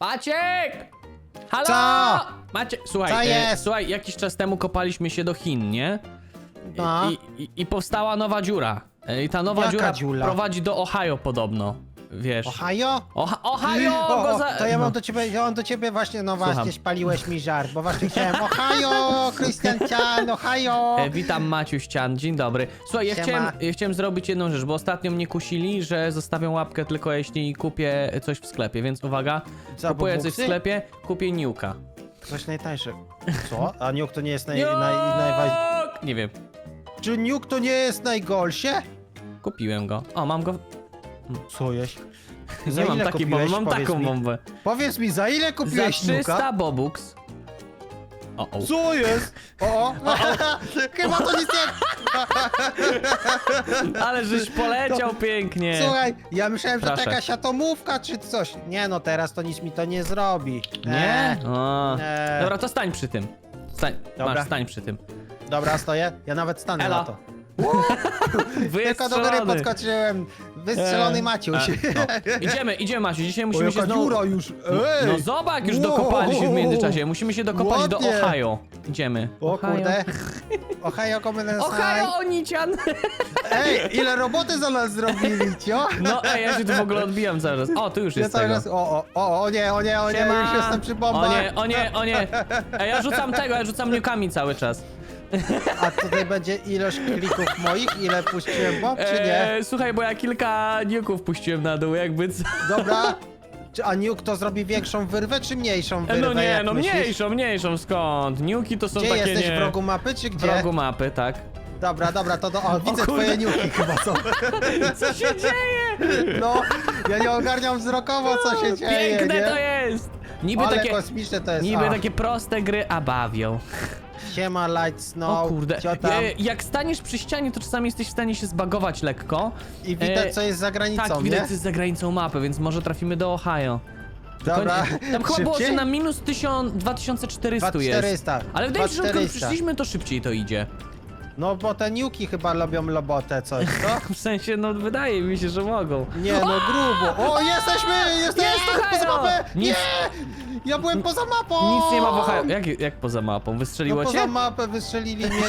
Maciek! Halo! Co? Maciek, słuchaj, Co e, jest? słuchaj, jakiś czas temu kopaliśmy się do Chin, nie? I, No. i, i, I powstała nowa dziura. E, I ta nowa Jaka dziura dziura? prowadzi do Ohio podobno. Wiesz. Ohio? Oha Ohio! O, go o, za... to ja no. mam do ciebie, ja mam do ciebie właśnie, no Słucham. właśnie, spaliłeś mi żart, bo właśnie chciałem Ohio, Christian Chan, Ohio. E, witam Maciu Ścian, dzień dobry. Słuchaj, ja Siema. chciałem, ja chciałem zrobić jedną rzecz, bo ostatnio mnie kusili, że zostawiam łapkę tylko jeśli kupię coś w sklepie, więc uwaga, Co, kupuję coś w bubuksy? sklepie, kupię Niuka. Coś najtańsze. Co? A Nuke to nie jest naj, naj, najważniejsze. Nie wiem, Czy Nuke to nie jest najgorsze? kupiłem go. O, mam go. Co jest? Nie mam takiej bomby, mam Powiedz taką mi. bombę. Powiedz mi, za ile Za kupiłeś 300 Nuka? bobuks. O, o. Co jest? O, o. Chyba to nic nie... Ale żeś poleciał pięknie. Słuchaj, ja myślałem, że to Proszę. jakaś atomówka czy coś. Nie no, teraz to nic mi to nie zrobi. Nie? Eee, O. nie. Dobra, to stań przy tym. Stań, Dobra. masz, stań przy tym. Dobra, stoję. Ja nawet stanę Elo. na to. Tylko do góry Wystrzelony. podskoczyłem. Wystrzelony Eee, Maciuś. e, no. Idziemy, idziemy Maciu, dzisiaj O, musimy się jaka znowu... dziura już. Ej! No zobacz, już Wow. dokopali się w międzyczasie. Musimy się dokopać do Ładnie. Ohio. Idziemy. O Ohio. kurde. Ohio Komenensai. Ohio, Onician! Ej, ile roboty za nas zrobili, cio? No ej, ja się tu w ogóle odbijam cały czas. O, tu już Ja jest cały tego. czas, o, o, o, o nie, o nie, o nie, Siema. już jestem przy bombach. O nie, o nie, o nie. Ej, ja rzucam tego, ja rzucam niukami cały czas. A tutaj będzie ilość klików moich, ile puściłem bomb, czy nie? Eee, słuchaj, bo ja kilka niuków puściłem na dół, jakby co. Dobra. Czy a Nuke to zrobi większą wyrwę, czy mniejszą E, wyrwę? No nie, jak no myślisz? mniejszą, mniejszą, skąd? Niuki to są Gdzie takie jesteś nie... w rogu mapy, czy W gdzie? rogu mapy, tak. Dobra, dobra, to do... O, widzę kurde. twoje niuki chyba są. Co się dzieje? No, ja nie ogarniam wzrokowo, co się dzieje, Piękne nie? to jest! Niby Ale takie, kosmiczne to jest. niby a. takie proste gry, a bawią. Siema, Light Snow, O kurde. cio tam. E, jak staniesz przy ścianie, to czasami jesteś w stanie się zbagować lekko. I widać, e, co jest za granicą, Tak, nie? widać, co jest za granicą mapy, więc może trafimy do Ohio. Tylko Dobra, nie- Tam chyba było, że szybciej? na minus 1000, 2400 jest. 2400. Ale wydaje mi się, że odkąd 2400. przyszliśmy, to szybciej to idzie. No, bo te niuki chyba lubią lobotę, coś, co? W sensie, no wydaje mi się, że mogą. Nie, no grubo. O, jesteśmy! Jesteśmy Jest poza Ohio! mapę! Nic- Nie! Ja byłem poza mapą! Nic nie ma w Ohio. Jak, jak poza mapą? No Wystrzeliło poza cię? mapę wystrzelili mnie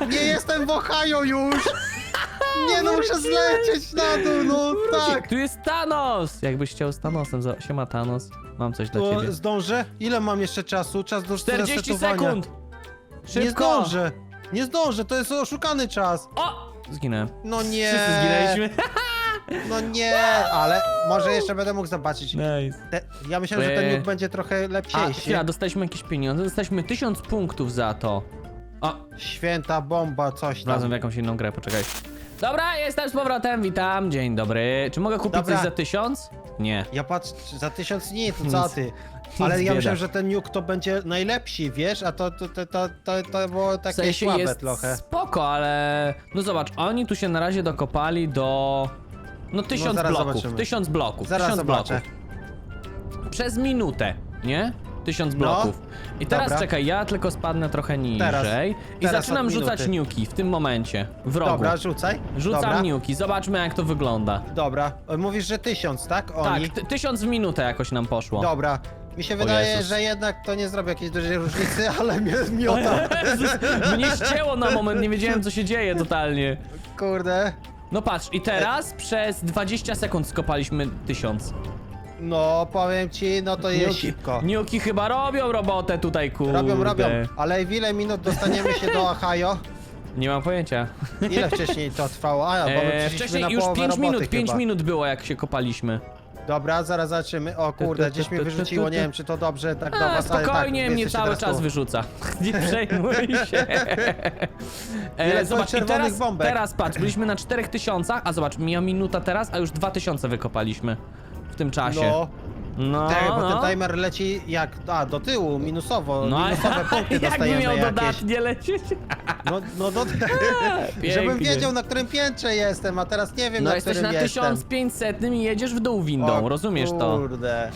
i nie jestem w Ohio już! Nie no, muszę zlecieć na dół, no tak! Tu jest Thanos! Jakbyś chciał z Thanosem, za- siema Thanos. Mam coś dla To ciebie. zdążę? Ile mam jeszcze czasu? Czas do 40 resetowania. sekund! Szybko! Nie zdążę! Nie zdążę, to jest oszukany czas! O! Zginęłem. No nie! Wszyscy zginęliśmy. No nie! Ale może jeszcze będę mógł zobaczyć. Nice. Te, ja myślałem, że ten Eee. nóg będzie trochę A, lepsiejszy. chwila, dostaliśmy jakieś pieniądze, dostaliśmy 1000 punktów za to. O, Święta bomba, coś wlazłem w tam. jakąś inną grę, poczekaj. Dobra, jestem z powrotem, witam, dzień dobry. Czy mogę kupić Dobra. coś za 1000? Nie. Ja patrzę, za tysiąc nie, to co ty? Ale ja myślałem, że ten nuke to będzie najlepszy, wiesz? A to, to, to, to, to, to było W takie sensie słabe jest trochę. spoko, ale... No zobacz, oni tu się na razie dokopali do... No tysiąc zaraz bloków, zobaczymy. tysiąc bloków, Zaraz tysiąc zobaczę. bloków. Przez minutę, nie? Tysiąc No. bloków. I teraz Dobra. czekaj, ja tylko spadnę trochę niżej Teraz. i Teraz zaczynam od rzucać minuty. niuki w tym momencie, w rogu. Dobra, rzucaj. Rzucam Dobra. niuki, zobaczmy jak to wygląda. Dobra, mówisz, że tysiąc, tak? Oni? Tak, ty- tysiąc w minutę jakoś nam poszło. Dobra. Mi się wydaje, Jezus. że jednak to nie zrobi jakiejś dużej różnicy, ale mnie. Jezus, mnie ścięło na moment, nie wiedziałem co się dzieje totalnie. Kurde. No patrz, i teraz przez 20 sekund skopaliśmy tysiąc. No, powiem ci, no to jest szybko. Niuki chyba robią robotę tutaj, kurde. Robią, robią. Ale w ile minut dostaniemy się do Ohio? Nie mam pojęcia. Ile wcześniej to trwało? A, bo my E, przyszliśmy wcześniej na już połowę 5 roboty minut, 5 chyba. minut było jak się kopaliśmy. Dobra, zaraz zobaczymy. O kurde, tu, gdzieś tu, mnie tu, wyrzuciło, tu, nie tu. wiem czy to dobrze tak do A, was, ale tak, spokojnie, wy mnie jesteście cały teraz czas tu. wyrzuca. Nie przejmuj się. Ile E, zobacz, i czerwonych teraz, bombek? teraz patrz, byliśmy na 4000, a zobacz, mija minuta teraz, a już 2000 wykopaliśmy w tym czasie. No, No, tak, bo no. ten timer leci jak, a do tyłu, minusowo, No, minusowe punkty dostajemy miał jakieś. dodatnie lecieć. No, no do... Pięknie. Żebym wiedział na którym piętrze jestem, a teraz nie wiem No na jesteś którym na jestem. 1500 i jedziesz w dół windą, O rozumiesz to? Kurde.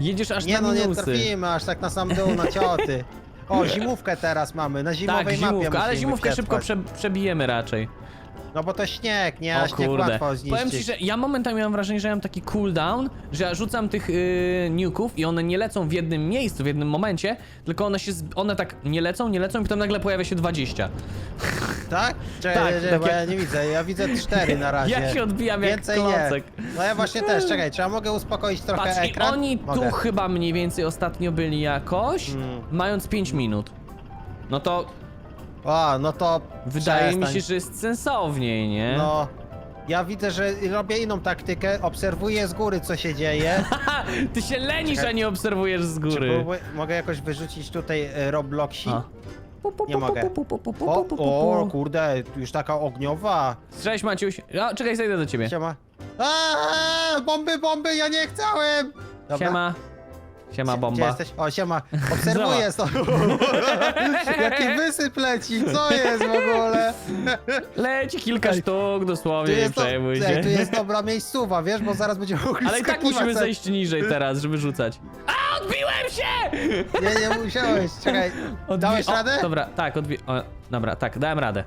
Jedziesz aż Nie na no, nie minusy. trafimy aż tak na sam dół, na cioty. O, zimówkę teraz mamy, na zimowej tak, mapie zimówka, ale musimy zimówkę szybko przetrwać. prze, przebijemy raczej. No bo to śnieg, nie? O A śnieg kurde. łatwo zniszczyć. Powiem ci, że ja momentami mam wrażenie, że ja mam taki cooldown, że ja rzucam tych yy, nuków i one nie lecą w jednym miejscu, w jednym momencie, tylko one się, z- one tak nie lecą, nie lecą i potem nagle pojawia się 20. Tak? Czekaj, Tak, czekaj, bo takie- ja nie widzę, ja widzę cztery na razie. Ja się odbijam jak Więcej klocek. nie. No ja właśnie też, czekaj, czy ja mogę uspokoić trochę Patrz, i ekran? oni Mogę. tu chyba mniej więcej ostatnio byli jakoś, Mm. mając 5 minut. No to O, no to wydaje mi przestań. się, że jest sensowniej, nie? No, ja widzę, że robię inną taktykę, obserwuję z góry, co się dzieje. Haha, ty się lenisz, Czekaj. a nie obserwujesz z Czy góry. próbuję, mogę jakoś wyrzucić tutaj e, Robloxi? A. Nie mogę. O, o, kurde, już taka ogniowa. Cześć Maciuś. O, czekaj, zejdę do ciebie. Siema. Aaa, bomby, bomby, ja nie chciałem! Dobra. Siema. Siema Gdzie bomba. jesteś? O, siema. Obserwuję to. Jaki wysyp leci, co jest w ogóle? Leci kilka Ej, sztuk, Tu dosłownie, nie jest, to, przejmuj ej, się. tu jest dobra miejscowa, wiesz, bo zaraz będziemy mogli Ale i tak skakiwać musimy zejść niżej teraz, żeby rzucać. A, odbiłem się! Nie, nie musiałeś, czekaj. Odbi- Dałeś o, radę? Dobra, tak, odbi... O, dobra, tak, dałem radę.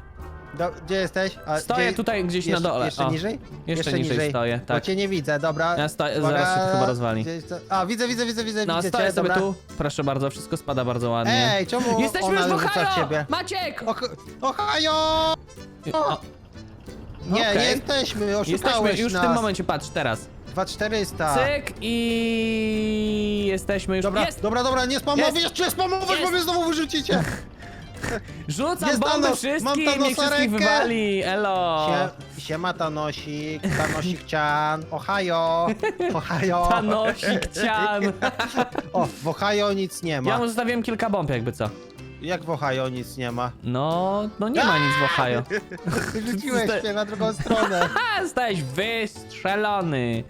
Do, gdzie jesteś? A, Stoję gdzie... tutaj gdzieś jeszcze, na dole. Jeszcze o. niżej? Jeszcze niżej stoję, Bo tak. cię nie widzę, dobra. Ja stoję, zaraz się to chyba rozwali. gdzieś to- A, widzę, widzę, widzę, widzę, No, widzę stoję cię, sobie dobra. tu. Proszę bardzo, wszystko spada bardzo ładnie. Ej, czemu Jesteśmy ona już w rzuca w Ohio! ciebie? Maciek! Och, Ohio! O, Nie, Okej. nie jesteśmy, oszukałeś jesteśmy już nas. w tym momencie, patrz, teraz. 2400. Cyk i jesteśmy już. Dobra, Jest! dobra, dobra, nie spamować, Jest! jeszcze spamować, Jest! bo mnie znowu wyrzucicie. Rzucam Jest bomby Thanos, mam wszystkim, niech Thanosa wszystkich rękę. wywali, elo! Sie, siema Tanosik, Tanosik Cian, Ohio, Ohio. Tanosik cian! O, w Ohio nic nie ma. Ja mu zostawiłem kilka bomb jakby co. Jak w Ohio nic nie ma? No, no nie ma nic w Ohio. Rzuciłeś się na drugą stronę. Ha, zostałeś wystrzelony.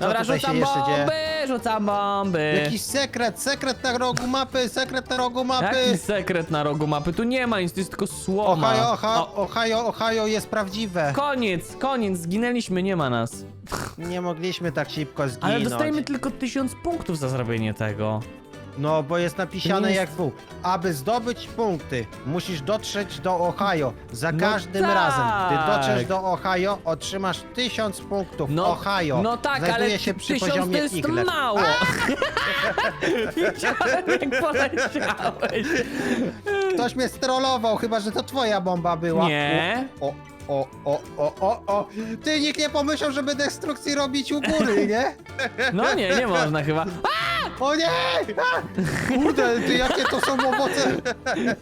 Dobra, tutaj się rzucam jeszcze dzieje? bomby, rzucam bomby. Jakiś sekret, sekret na rogu mapy, sekret na rogu Jaki mapy. sekret na rogu mapy? Tu nie ma nic, to jest tylko słoma. Ohio, Ohio, O, Ohio, Ohio jest prawdziwe. koniec, koniec, zginęliśmy, nie ma nas. Nie mogliśmy tak szybko Ale zginąć. dostajemy tylko tysiąc punktów za zrobienie tego. No, bo jest napisane Nie jak był. Aby zdobyć punkty, musisz dotrzeć do Ohio. Za No każdym tak. razem, gdy dotrzesz do Ohio, otrzymasz tysiąc punktów. No, Ohio no tak, znajduje ale się przy tysiąc poziomie to jest Y. mało. Widziałem jak poleciałeś. Ktoś mnie strollował, chyba że to twoja bomba była. Nie. O, o, o, o, o, o. Ty nikt nie pomyślał, żeby destrukcji robić u góry, nie? No nie, nie można chyba. O nie! A! Kurde, ty jakie to są owoce.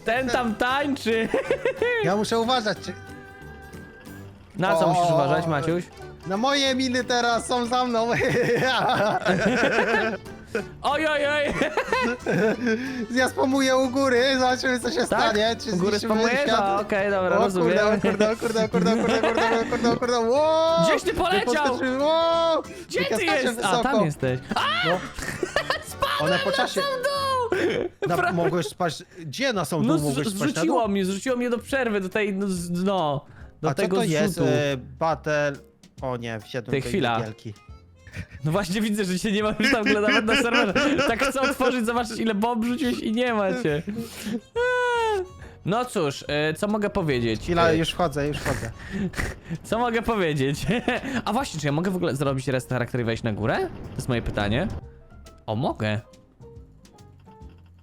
Ten tam tańczy. Ja muszę uważać, czy... Na co musisz uważać. Maciuś? Na moje miny teraz są za mną. Oj, oj, oj. Ja spamuję u góry, zobaczymy co się stanie. Czy U góry zniszczymy spamujesz? świat. A, Okej, dobra, O rozumiem. kurde, o kurde, o kurde, o kurde, o kurde, o kurde, o kurde, o kurde, wow! Gdzieś ty poleciał? Podskoczyłem, wow! Gdzie ty skaczę jest? A, wysoko. tam jesteś. A, No. One po czasie... Na, mogłeś spać... Gdzie na sam No, mogłeś spać na zrzuciło dół? mnie, zrzuciło mnie do przerwy, do tej, no, z- no do A co tego to jest? zrzutu. E, battle... O nie, wsiadłem Ty, do chwila. wielki. No właśnie widzę, że cię nie ma już tam w ogóle nawet na serwerze. Tak chcę otworzyć, zobaczyć ile bomb rzuciłeś i nie ma cię. Eee. No cóż, e, co mogę powiedzieć? Chwila, E, już wchodzę, już wchodzę. Co mogę powiedzieć? A właśnie, czy ja mogę w ogóle zrobić rest charakter i wejść na górę? To jest moje pytanie. O, mogę.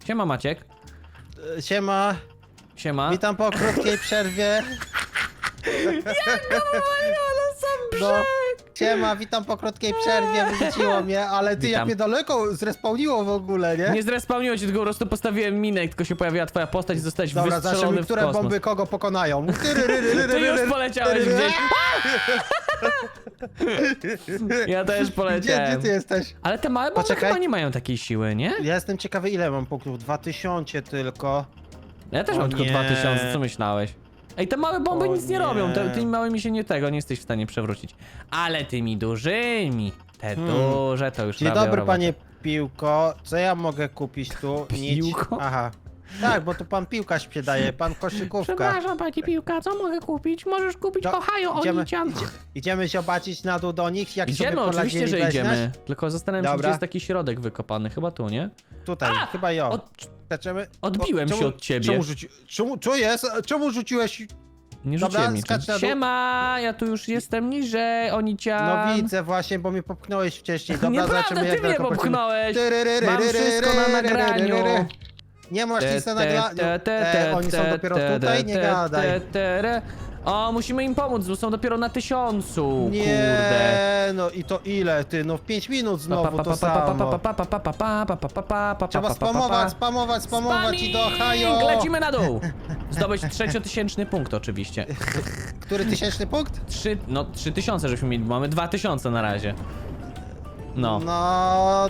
Siema Maciek. E, Siema, Siema. witam po krótkiej przerwie. No, siema, witam po krótkiej przerwie, wyrzuciło mnie, ale ty Witam. jak mnie daleko zrespawniło w ogóle, nie? Nie zrespawniło cię, tylko po prostu postawiłem minę, tylko się pojawiła twoja postać i zostałeś Dobra, wystrzelony w które kosmos. bomby kogo pokonają. Ty już poleciałeś gdzieś. Ja też Gdzie, poleciałem. gdzie ty jesteś? Ale te małe bomby Poczekaj. chyba nie mają takiej siły, nie? Ja jestem ciekawy, ile mam punktów. 2000 tylko. Ja też O mam tylko nie. 2000, co myślałeś? Ej, te małe bomby O nic nie, nie. robią, te, tymi małymi się nie tego, nie jesteś w stanie przewrócić. Ale tymi dużymi, te Hmm. duże to już Dzień robią dobry, robotę. panie Piłko. Co ja mogę kupić tu? Piłko? Aha. Tak, bo tu pan piłkarz sprzedaje, pan koszykówka. Przepraszam, pani piłka, co mogę kupić? Możesz kupić No, Ohio idziemy, Onician. idzie, idziemy zobaczyć na dół do nich, jak Idziemy, sobie oczywiście, poradzili że bez idziemy. Tylko zastanawiam się, Dobra. gdzie jest taki środek wykopany, chyba tu, nie? Tutaj, A! chyba jo. Od... Zaczemy... Odbiłem czemu, się od ciebie. Czemu, rzuci... czemu, co jest? Czemu rzuciłeś Nie Dobra, rzuciłem skacz na dół. Siema, ja tu już jestem niżej, oni cię. No widzę właśnie, bo mnie popchnąłeś wcześniej. Dobra, Nieprawda, zobaczymy ty mnie daleko popchnąłeś. Mam wszystko na nagraniu. Nie masz nic na nagraniu. E, oni są dopiero tutaj, nie gadaj. O, musimy im pomóc, bo są dopiero na tysiącu, kurde. Nie, no i to ile ty? No w 5 minut znowu to samo. Trzeba spamować, spamować, spamować i do Ohio. Lecimy na dół! Zdobyć trzeciotysięczny punkt oczywiście. Który tysięczny punkt? Trzy, no trzy tysiące żeśmy mieli, mamy dwa tysiące na razie. No. No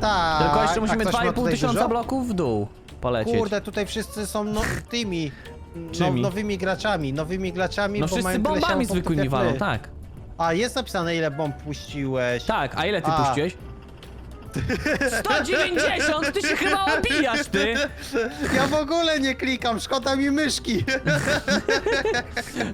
tak. Tylko jeszcze A musimy ktoś ma 2,5 tutaj tysiąca dużo? bloków w dół polecieć. Kurde, tutaj wszyscy są no, tymi no, Czymi? nowymi graczami, nowymi graczami, no bo wszyscy mają tyle bombami samo punktów zwykłymi jak walą, my. tak. A jest napisane ile bomb puściłeś. Tak, a ile ty A. puściłeś? 190! Ty się chyba obijasz, ty! Ja w ogóle nie klikam, szkoda mi myszki.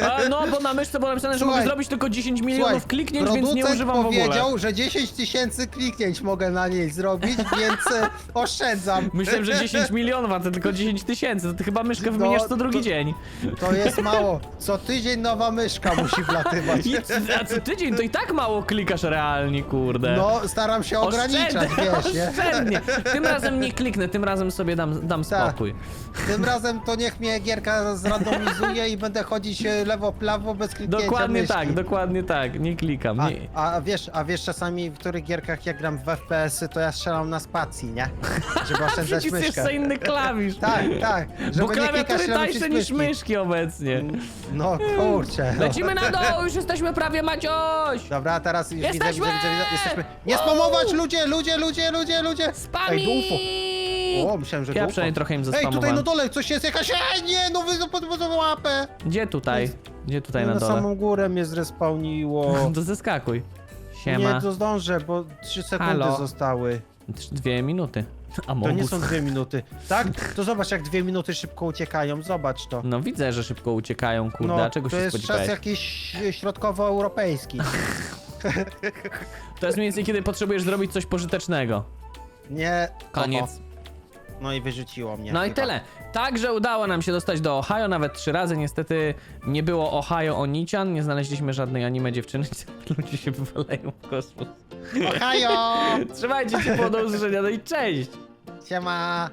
A, no, bo na myszce było napisane, że Słuchaj, mogę zrobić tylko 10 milionów kliknięć, więc nie producent używam w ogóle. powiedział, że 10 tysięcy kliknięć mogę na niej zrobić, więc e, oszczędzam. Myślałem, że 10 milionów, a to tylko 10 tysięcy. To ty chyba myszkę wymieniasz co drugi to- dzień. To jest mało. Co tydzień nowa myszka musi wlatywać. I, a co tydzień to i tak mało klikasz realnie, kurde. No, staram się ograniczać, wiesz, nie? oszczędnie. Tym razem nie kliknę, tym razem sobie dam, dam Tak. spokój. Tym razem to niech mnie gierka zrandomizuje i będę chodzić e, lewo-prawo bez kliknięcia Dokładnie myszki. tak, dokładnie tak. Nie klikam. A, Nie. a wiesz, a wiesz czasami w których gierkach jak gram w FPS-y, to ja strzelam na spacji, nie? Żeby oszczędzać Przecież myszkę. jeszcze inny klawisz. Tak, tak. Żeby Bo nie klikać klawiatury lewo tańsze niż myszki. myszki obecnie. No kurczę. No. Lecimy na dół, już jesteśmy prawie Macioś! Dobra, teraz już widzę, widzę, Jesteśmy! widzę, widzę, jesteśmy. Nie spamować ludzie, ludzie, ludzie, ludzie, ludzie! Spami! Ej, dufo. O, myślałem, że Ja przynajmniej trochę im Ej, tutaj na dole coś jest jakaś. Ej, nie, no wy pod, pod łapę! Gdzie tutaj? Gdzie tutaj na na dole? samą górę mnie zrespawniło. To zeskakuj. Siema. Nie, to zdążę, bo 3 sekundy Halo. zostały. Trz- Dwie minuty. A To nie są dwie minuty. Tak? To zobacz, jak dwie minuty szybko uciekają. Zobacz to. No widzę, że szybko uciekają, kurde, a czego No, to się jest czas spodziewałeś? jakiś e, środkowoeuropejski. To jest mniej więcej kiedy potrzebujesz zrobić coś pożytecznego. Nie. Koniec. Oho. No i wyrzuciło mnie. No i chyba. tyle. Także udało nam się dostać do Ohio nawet trzy razy. Niestety nie było Ohio Onician, nie znaleźliśmy żadnej anime dziewczyny. Ludzie się wywalają w kosmos. Ohio! Trzymajcie się, do usłyszenia, no i cześć! Siema!